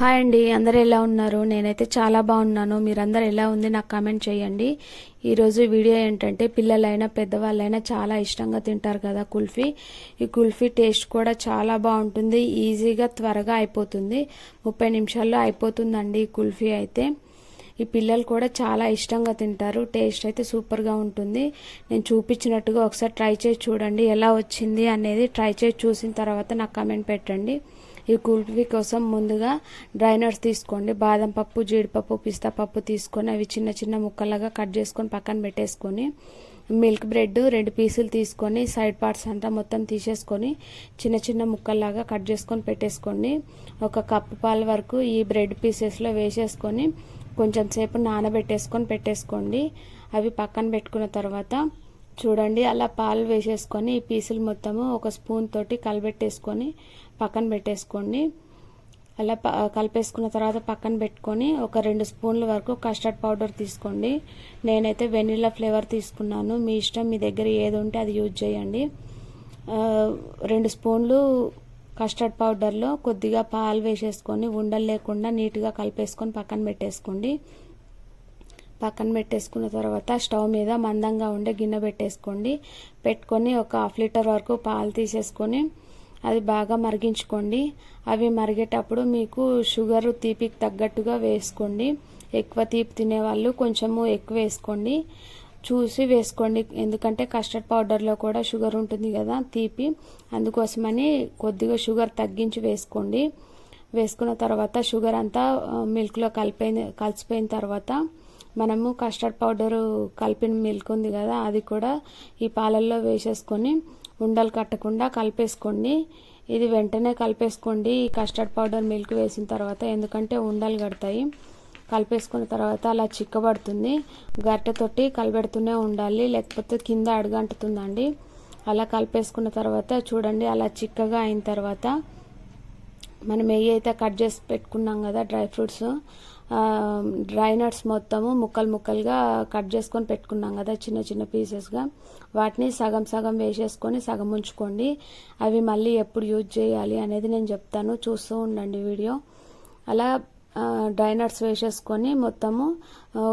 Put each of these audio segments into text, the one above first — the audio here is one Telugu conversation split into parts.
హాయ్ అండి అందరు ఎలా ఉన్నారు? నేనైతే చాలా బాగున్నాను. మీరందరు ఎలా ఉంది? నాకు కామెంట్ చేయండి. ఈరోజు వీడియో ఏంటంటే పిల్లలైనా పెద్దవాళ్ళైనా చాలా ఇష్టంగా తింటారు కదా కుల్ఫీ. ఈ కుల్ఫీ టేస్ట్ కూడా చాలా బాగుంటుంది. ఈజీగా త్వరగా అయిపోతుంది. ముప్పై నిమిషాల్లో అయిపోతుందండి ఈ కుల్ఫీ అయితే. ఈ పిల్లలు కూడా చాలా ఇష్టంగా తింటారు. టేస్ట్ అయితే సూపర్గా ఉంటుంది. నేను చూపించినట్టుగా ఒకసారి ట్రై చేసి చూడండి ఎలా వచ్చింది అనేది ట్రై చేసి చూసిన తర్వాత నాకు కమెంట్ పెట్టండి. ఈ కుల్ఫీ కోసం ముందుగా డ్రై నట్స్ తీసుకోండి. బాదం పప్పు జీడిపప్పు పిస్తా పప్పు తీసుకొని అవి చిన్న చిన్న ముక్కలుగా కట్ చేసుకొని పక్కన పెట్టేసుకొని మిల్క్ బ్రెడ్ రెండు పీసులు తీసుకొని సైడ్ పార్ట్స్ అంతా మొత్తం తీసేసుకొని చిన్న చిన్న ముక్కల్లాగా కట్ చేసుకొని పెట్టేసుకోండి. ఒక కప్పు పాల వరకు ఈ బ్రెడ్ పీసెస్లో వేసేసుకొని కొంచెం సేపు నానబెట్టేసుకొని పెట్టేసుకోండి. అవి పక్కన పెట్టుకున్న తర్వాత చూడండి అలా పాలు వేసేసుకొని ఈ పీసులు మొత్తము ఒక స్పూన్ తోటి కలబెట్టేసుకొని పక్కన పెట్టేసుకోండి. అలా కలిపేసుకున్న తర్వాత పక్కన పెట్టుకొని ఒక రెండు స్పూన్ల వరకు కస్టర్డ్ పౌడర్ తీసుకోండి. నేనైతే వెనిలా ఫ్లేవర్ తీసుకున్నాను. మీ ఇష్టం మీ దగ్గర ఏది ఉంటే అది యూజ్ చేయండి. రెండు స్పూన్లు కస్టర్డ్ పౌడర్లో కొద్దిగా పాలు వేసేసుకొని ఉండలు లేకుండా నీట్గా కలిపేసుకొని పక్కన పెట్టేసుకోండి. పక్కన పెట్టేసుకున్న తర్వాత స్టవ్ మీద మందంగా ఉండే గిన్నె పెట్టేసుకోండి. పెట్టుకొని ఒక హాఫ్ లీటర్ వరకు పాలు తీసేసుకొని అది బాగా మరిగించుకోండి. అవి మరిగేటప్పుడు మీకు షుగర్ తీపికి తగ్గట్టుగా వేసుకోండి. ఎక్కువ తీపి తినేవాళ్ళు కొంచెము ఎక్కువ వేసుకోండి. చూసి వేసుకోండి. ఎందుకంటే కస్టర్డ్ పౌడర్లో కూడా షుగర్ ఉంటుంది కదా తీపి. అందుకోసమని కొద్దిగా షుగర్ తగ్గించి వేసుకోండి. వేసుకున్న తర్వాత షుగర్ అంతా మిల్క్లో కలిపోయిన కలిసిపోయిన తర్వాత మనము కస్టర్డ్ పౌడరు కలిపిన మిల్క్ ఉంది కదా అది కూడా ఈ పాలల్లో వేసేసుకొని ఉండలు కట్టకుండా కలిపేసుకోండి. ఇది వెంటనే కలిపేసుకోండి. ఈ కస్టర్డ్ పౌడర్ మిల్క్ వేసిన తర్వాత ఎందుకంటే ఉండలు కడతాయి. కలిపేసుకున్న తర్వాత అలా చిక్కబడుతుంది. గట్టెతోటి కలిపెడుతూనే ఉండాలి లేకపోతే కింద అడుగంటుతుందండి. అలా కలిపేసుకున్న తర్వాత చూడండి అలా చిక్కగా అయిన తర్వాత మనం నెయ్యి అయితే కట్ చేసి పెట్టుకున్నాం కదా డ్రై ఫ్రూట్స్ డ్రై నట్స్ మొత్తము ముక్కలు ముక్కలుగా కట్ చేసుకొని పెట్టుకున్నాం కదా చిన్న చిన్న పీసెస్గా వాటిని సగం సగం వేసేసుకొని సగం ఉంచుకోండి. అవి మళ్ళీ ఎప్పుడు యూజ్ చేయాలి అనేది నేను చెప్తాను. చూస్తూ ఉండండి వీడియో. అలా డ్రై నట్స్ వేసేసుకొని మొత్తము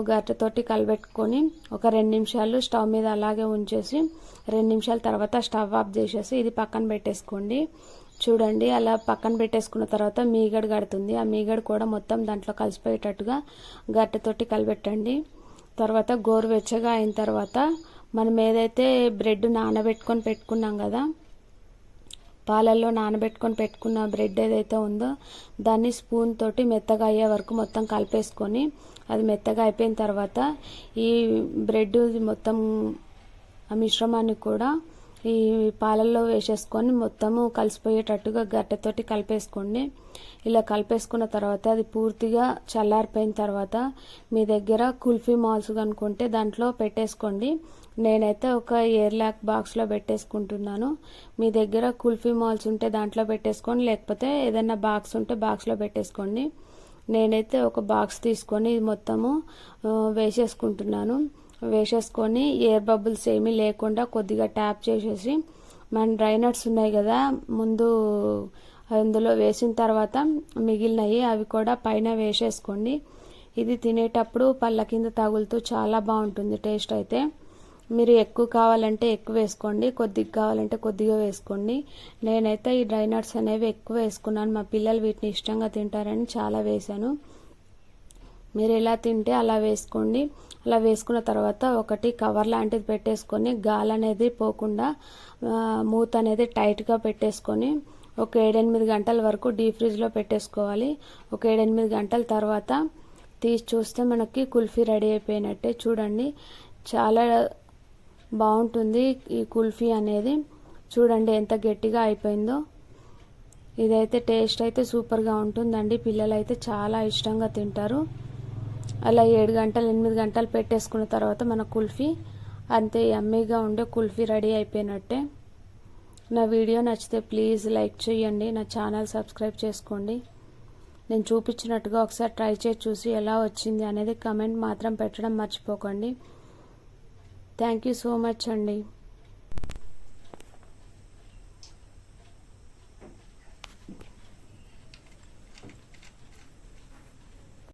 గట్టెతోటి కలబెట్టుకొని ఒక రెండు నిమిషాలు స్టవ్ మీద అలాగే ఉంచేసి రెండు నిమిషాల తర్వాత స్టవ్ ఆఫ్ చేసేసి ఇది పక్కన పెట్టేసుకోండి. చూడండి అలా పక్కన పెట్టేసుకున్న తర్వాత మీగడ కడుతుంది. ఆ మీగడ కూడా మొత్తం దాంట్లో కలిసిపోయేటట్టుగా గట్టెతోటి కలిపెట్టండి తర్వాత గోరువెచ్చగా అయిన తర్వాత మనం ఏదైతే బ్రెడ్ నానబెట్టుకొని పెట్టుకున్నాం కదా పాలల్లో నానబెట్టుకొని పెట్టుకున్న బ్రెడ్ ఏదైతే ఉందో దాన్ని స్పూన్ తోటి మెత్తగా అయ్యే వరకు మొత్తం కలిపేసుకొని అది మెత్తగా అయిపోయిన తర్వాత ఈ బ్రెడ్ మొత్తం ఆ మిశ్రమాన్ని కూడా ఈ పాలల్లో వేసేసుకొని మొత్తము కలిసిపోయేటట్టుగా గట్టెతోటి కలిపేసుకోండి. ఇలా కలిపేసుకున్న తర్వాత అది పూర్తిగా చల్లారిపోయిన తర్వాత మీ దగ్గర కుల్ఫీ మాల్స్ కనుకుంటే దాంట్లో పెట్టేసుకోండి. నేనైతే ఒక ఎయిర్ ల్యాక్ బాక్స్లో పెట్టేసుకుంటున్నాను. మీ దగ్గర కుల్ఫీ మాల్స్ ఉంటే దాంట్లో పెట్టేసుకోండి. లేకపోతే ఏదైనా బాక్స్ ఉంటే బాక్స్లో పెట్టేసుకోండి. నేనైతే ఒక బాక్స్ తీసుకొని మొత్తము వేసేసుకుంటున్నాను. వేసేసుకొని ఎయిర్ బబుల్స్ ఏమీ లేకుండా కొద్దిగా ట్యాప్ చేసేసి మన డ్రై నట్స్ ఉన్నాయి కదా ముందు అందులో వేసిన తర్వాత మిగిలినవి అవి కూడా పైన వేసేసుకోండి. ఇది తినేటప్పుడు పళ్ళ కింద తగులుతూ చాలా బాగుంటుంది టేస్ట్ అయితే. మీరు ఎక్కువ కావాలంటే ఎక్కువ వేసుకోండి కొద్దిగా కావాలంటే కొద్దిగా వేసుకోండి. నేనైతే ఈ డ్రై నట్స్ అనేవి ఎక్కువ వేసుకున్నాను. మా పిల్లలు వీటిని ఇష్టంగా తింటారని చాలా వేశాను. మీరు ఎలా తింటే అలా వేసుకోండి. అలా వేసుకున్న తర్వాత ఒకటి కవర్ లాంటిది పెట్టేసుకొని గాలి అనేది పోకుండా మూత అనేది టైట్గా పెట్టేసుకొని ఒక ఏడెనిమిది గంటల వరకు డీప్ ఫ్రిడ్జ్లో పెట్టేసుకోవాలి. ఒక ఏడెనిమిది గంటల తర్వాత తీసి చూస్తే మనకి కుల్ఫీ రెడీ అయిపోయినట్టే చూడండి. చాలా బాగుంటుంది ఈ కుల్ఫీ అనేది. చూడండి ఎంత గట్టిగా అయిపోయిందో. ఇదైతే టేస్ట్ అయితే సూపర్గా ఉంటుందండి. పిల్లలు అయితే చాలా ఇష్టంగా తింటారు. అలా ఏడు గంటలు ఎనిమిది గంటలు పెట్టేసుకున్న తర్వాత మన కుల్ఫీ అంతే యమ్మీగా ఉండే కుల్ఫీ రెడీ అయిపోయినట్టే. నా వీడియో నచ్చితే ప్లీజ్ లైక్ చేయండి నా ఛానల్ సబ్స్క్రైబ్ చేసుకోండి. నేను చూపించినట్టుగా ఒకసారి ట్రై చేసి చూసి ఎలా వచ్చింది అనేది కమెంట్ మాత్రం పెట్టడం మర్చిపోకండి. థ్యాంక్ యూ సో మచ్ అండి.